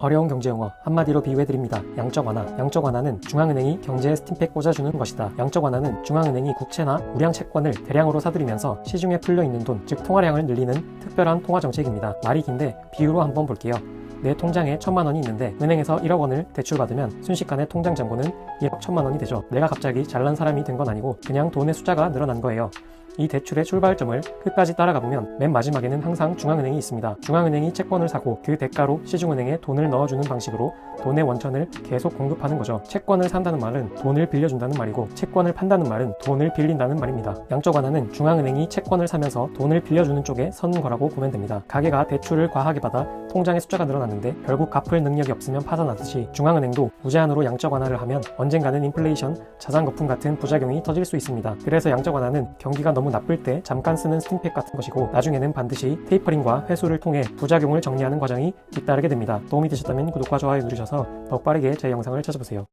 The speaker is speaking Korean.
어려운 경제 용어 한마디로 비유해드립니다. 양적 완화. 양적 완화는 중앙은행이 경제에 스팀팩 꽂아주는 것이다. 양적 완화는 중앙은행이 국채나 우량 채권을 대량으로 사들이면서 시중에 풀려 있는 돈, 즉 통화량을 늘리는 특별한 통화 정책입니다. 말이 긴데 비유로 한번 볼게요. 내 통장에 천만 원이 있는데 은행에서 1억 원을 대출받으면 순식간에 통장 잔고는 1억 천만 원이 되죠. 내가 갑자기 잘난 사람이 된 건 아니고 그냥 돈의 숫자가 늘어난 거예요. 이 대출의 출발점을 끝까지 따라가 보면 맨 마지막에는 항상 중앙은행이 있습니다. 중앙은행이 채권을 사고 그 대가로 시중은행에 돈을 넣어주는 방식으로 돈의 원천을 계속 공급하는 거죠. 채권을 산다는 말은 돈을 빌려준다는 말이고 채권을 판다는 말은 돈을 빌린다는 말입니다. 양적 완화는 중앙은행이 채권을 사면서 돈을 빌려주는 쪽에 선 거라고 보면 됩니다. 가게가 대출을 과하게 받아 통장의 숫자가 늘어났는데 결국 갚을 능력이 없으면 파산하듯이 중앙은행도 무제한으로 양적 완화를 하면 언젠가는 인플레이션, 자산 거품 같은 부작용이 터질 수 있습니다. 그래서 양적 완화는 경기가 너무 나쁠 때 잠깐 쓰는 스팀팩 같은 것이고 나중에는 반드시 테이퍼링과 회수를 통해 부작용을 정리하는 과정이 뒤따르게 됩니다. 도움이 되셨다면 구독과 좋아요 누르셔서 더 빠르게 제 영상을 찾아보세요.